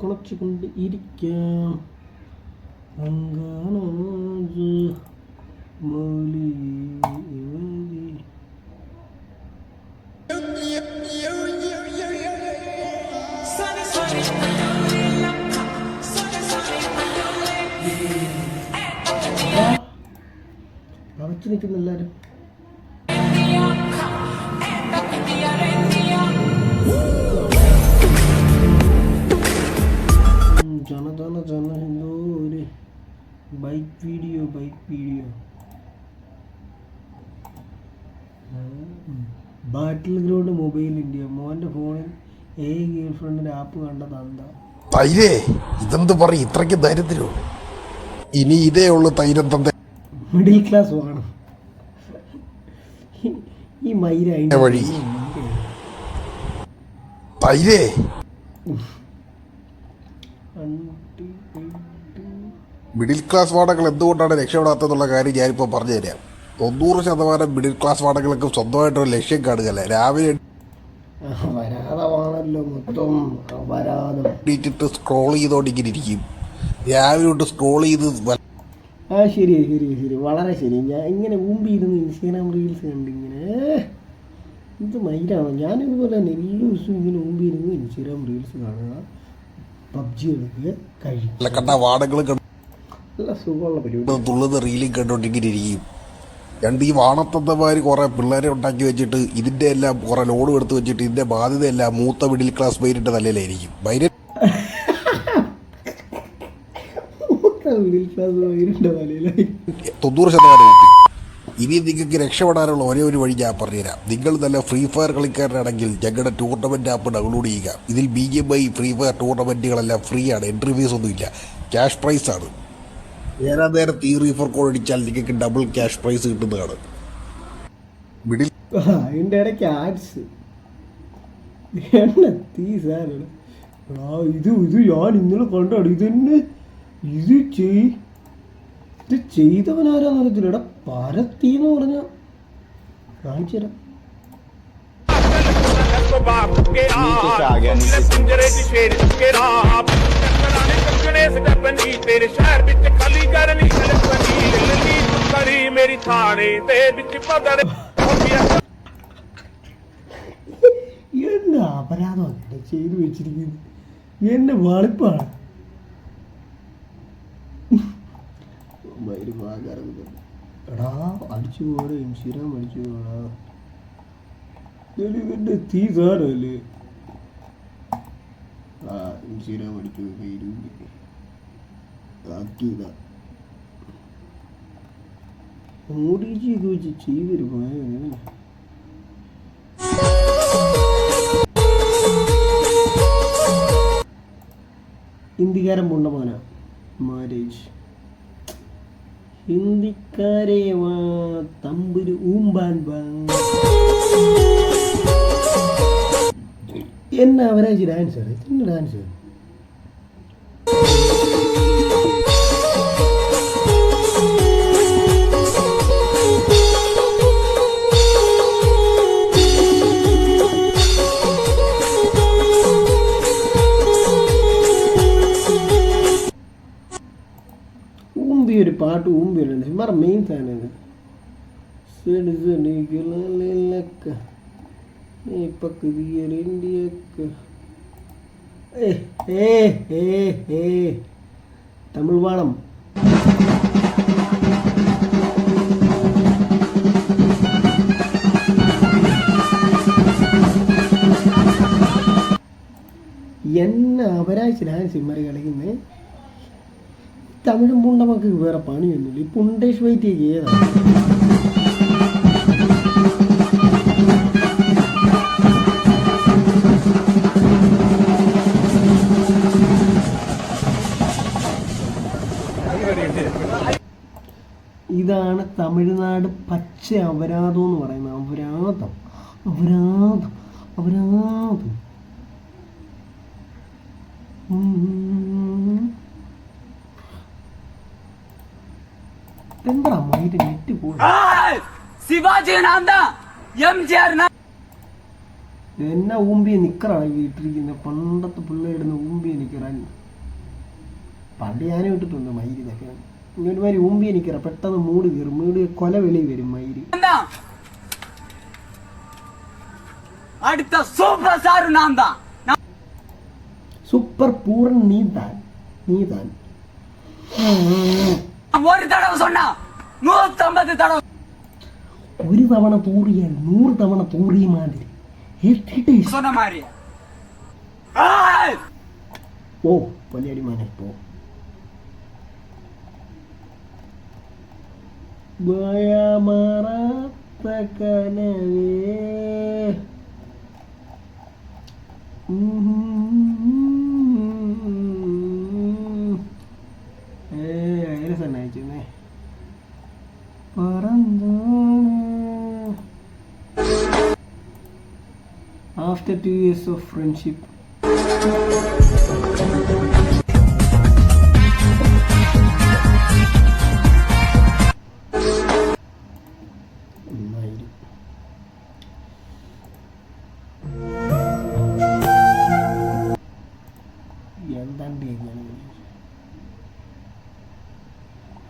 കുളച്ചു കൊണ്ട് ഇരിക്കാം അങ്കാണാജ് മൗലി നിൽക്കുന്ന എല്ലാവരും bike video by video battle ground mobile India മോന്റെ ഫോണിൽ ഏ ഗേൾ ഫ്രണ്ടിന്റെ ആപ്പ് കണ്ടത് എന്താ തൈരേ ഇതെന്ത് പറയും ഇത്രയ്ക്ക് ദരിദ്രോ ഇനി ഇതേ ഉള്ളു തൈരം തന്ത. മിഡിൽ ക്ലാസ് വേണം ഈ- മൈര വഴി. തൈരേ. മിഡിൽ ക്ലാസ് വാടകൾ എന്തുകൊണ്ടാണ് രക്ഷപ്പെടാത്തതെന്നുള്ള കാര്യം ഞാനിപ്പോൾ പറഞ്ഞു തരാം തൊണ്ണൂറ് ശതമാനം മിഡിൽ ക്ലാസ് വാടകൾക്ക് സ്വന്തമായിട്ടൊരു ലക്ഷ്യം കാണുകയല്ല രാവിലെ അപരാധമാണല്ലോ മൊത്തം വരാതെ എണീറ്റിട്ട് സ്ക്രോൾ ചെയ്തോണ്ടിങ്ങനെ ഇരിക്കും. രാവിലെ തൊട്ട് സ്ക്രോൾ ചെയ്ത് ആ ശരി ശരി ശരി വളരെ ശരി ഞാൻ ഇങ്ങനെ ഊമ്പിയിരുന്ന് ഇൻസ്റ്റാഗ്രാം റീൽസ് കണ്ട് ഇങ്ങനെ ഇത് മൈരാണോ ഞാനിതുപോലെ തന്നെ എല്ലാ ദിവസവും ഇങ്ങനെ ഊമ്പിയിരുന്ന് ഇൻസ്റ്റാഗ്രാം റീൽസ് കാണുക പബ്ജി കളിക്കുക കഴിക്കും വാടകൾ നല്ല സുഖമുള്ള പരിപാടി. തുള്ളുന്ന റീലും കണ്ടോണ്ടിങ്ങനെ രണ്ട് ഈ വാണത്തന്തമാര് കുറെ പിള്ളേരെ ഉണ്ടാക്കി വെച്ചിട്ട് ഇതിന്റെ എല്ലാം കുറെ ലോഡ് എടുത്ത് വെച്ചിട്ട് ഇതിന്റെ ബാധ്യതയെല്ലാം മൂത്ത മിഡിൽ ക്ലാസ് പേരിന്റെ തലയിലായിരിക്കും. വലയിലായി തൊണ്ണൂറ് ശതമാനം ഇനി നിങ്ങൾക്ക് രക്ഷപ്പെടാനുള്ള ഒരേ ഒരു വഴി ഞാൻ പറഞ്ഞുതരാം. നിങ്ങൾ നല്ല ഫ്രീ ഫയർ കളിക്കാരനാണെങ്കിൽ ഞങ്ങളുടെ ടൂർണമെന്റ് ആപ്പ് ഡൗൺലോഡ് ചെയ്യുക. ഇതിൽ B M I free fire ടൂർണമെന്റുകളെല്ലാം free ആണ്. എൻട്രി ഫീസ് ഒന്നുമില്ല. ക്യാഷ് പ്രൈസ് ആണ് നേരെ നേരത്തെ ഈ റീഫർ കോഡ് അടിച്ചാൽ നിങ്ങൾക്ക് ഡബിൾ ക്യാഷ് പ്രൈസ് കിട്ടുന്നതാണ് മിഡിൽ ആ, അതിൻ്റെ ഇടയ്ക്ക് ആഡ്സ് എണ്ണ തീ സാറാണ് ആ ഇത് ഇത് ഞാൻ ഇന്നലെ കണ്ടാണ് ഇതെന്നെ ഇത് ചെയ് ഇത് ചെയ്തവനാരാന്ന് അറിയത്തില്ല എടാ പരത്തി എന്ന് പറഞ്ഞ കാണിച്ചു തരാം नीचे आ गया ਮੁੱਕਣੇ ਸਟੈਪਨ ਹੀ ਤੇਰੇ ਸ਼ਹਿਰ ਵਿੱਚ ਖਾਲੀ ਕਰਨੀ ਕਲਪਨੀ ਲੱਲੀ ਕਰੀ ਮੇਰੀ ਥਾਣੇ ਤੇ ਵਿੱਚ ਪਦੜ എന്നാ അപരാധം ചെയ്തു വെച്ചിരിക്കുന്നത് എന്നെ വെളുപ്പാണ് മയിൽ പാകാറുണ്ട് എടാ അടിച്ചു പോടാ ഇൻഷുറാൻ അടിച്ചു പോടാ തീ സാറല്ലേ ഇൻഷുറാൻ അടിച്ചു കയ്യിലൂടി ആക്കിയതാ മോഡിജിയൊക്കെ വെച്ച് ചെയ്തൊരു ഭയം ഹിന്ദിക്കാരൻ പൊണ്ടമാന മാരേജ്. ഹിന്ദിക്കാരെ തമ്പുരു ഊമ്പാൻ വാ. എന്നാ അവരാജ് ഡാൻസ് என்ன ഡാൻസ് ഊമ്പി ഒരു പാട്ട് ഊമ്പി ഒരു ഡാൻസ് ഇമാരുടെ മെയിൻ സാധനം സെടി സെടികളൊക്കെ ഈ പക്കുതിയലിൻ്റെയൊക്കെ ഏ ഏ ഏ ഏ തമിഴ് വാണം എന്നെ അപരാഴ്ച ഡാൻസ് ഇമാര് കളിക്കുന്നത് തമിഴും പുണ്ടമക്ക് വേറെ പണിയൊന്നുമില്ല ഈ പുണ്ടേഷ് വൈറ്റിയൊക്കെ ഏതാണ് ഇതാണ് തമിഴ്നാട് പച്ച അപരാധം എന്ന് പറയുന്ന അപരാധം. അപരാധം. അപരാധം. എന്നെ ഊമ്പിയെ നിക്കറാണ് വീട്ടിലിരിക്കുന്നത്. പണ്ടത്തെ പിള്ളേരുടെ ഊമ്പിയെ നിക്കറാൻ പണ്ട് ഞാൻ ഇട്ടിട്ടുണ്ട് മയിരി ഇതൊക്കെ. ഒരുമാതിരി ഉമ്പി എനിക്കറ പെട്ടെന്ന് മൂട് കയറും. മൂട് കൊല വെളി വരും മയിരി സൂപ്പർ പൂർ നീന്താൻ സൂപ്പർ ഒരു തടവ് ഒരു തവണ തൂറിയാൽ നൂറ് തവണ തൂറി മാതിരി. ഓ പൊലിയടിമാനെ പോ Baya meratakan mm-hmm. eh, ini. Eh, After two years of friendship.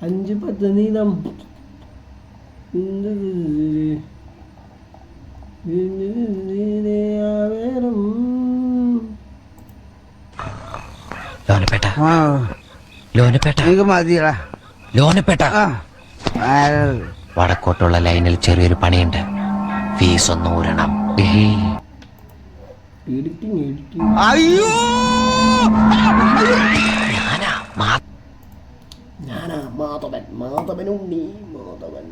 അഞ്ച് പത്ത് നീതം ലോനപ്പേട്ട. ലോനപ്പേട്ട. മതിയടാ. ലോനപ്പേട്ട. വടക്കോട്ടുള്ള ലൈനിൽ ചെറിയൊരു പണിയുണ്ട്. ഫീസ് ഒന്ന് ഊരണം. എഡിറ്റിംഗ് എഡിറ്റിംഗ് അയ്യോ! ഞാനാ മാ- ഞാനാ മാധവൻ മാധവനുണ്ണി മാധവൻ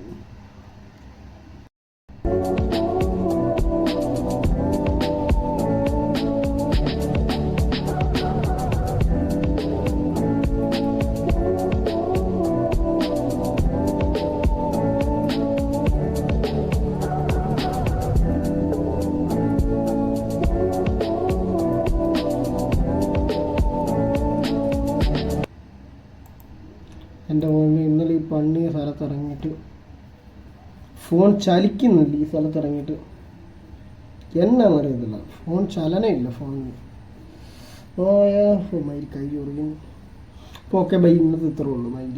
എന്റെ മോനെ ഇന്നലെ ഈ പണ്ണിയ സ്ഥലത്ത് ഇറങ്ങിയിട്ട് ഫോൺ ചലിക്കുന്നില്ല ഈ സ്ഥലത്ത് ഇറങ്ങിയിട്ട്. എന്നാന്ന് അറിയത്തില്ല ഫോൺ ചലനമില്ല ഫോണിന്. ഓയ മയിൽ കൈ ചൊറിയുന്നു അപ്പോൾ ഓക്കെ ബൈ ഇന്നത്തെ ഇത്രേ ഉള്ളൂ. മയിൽ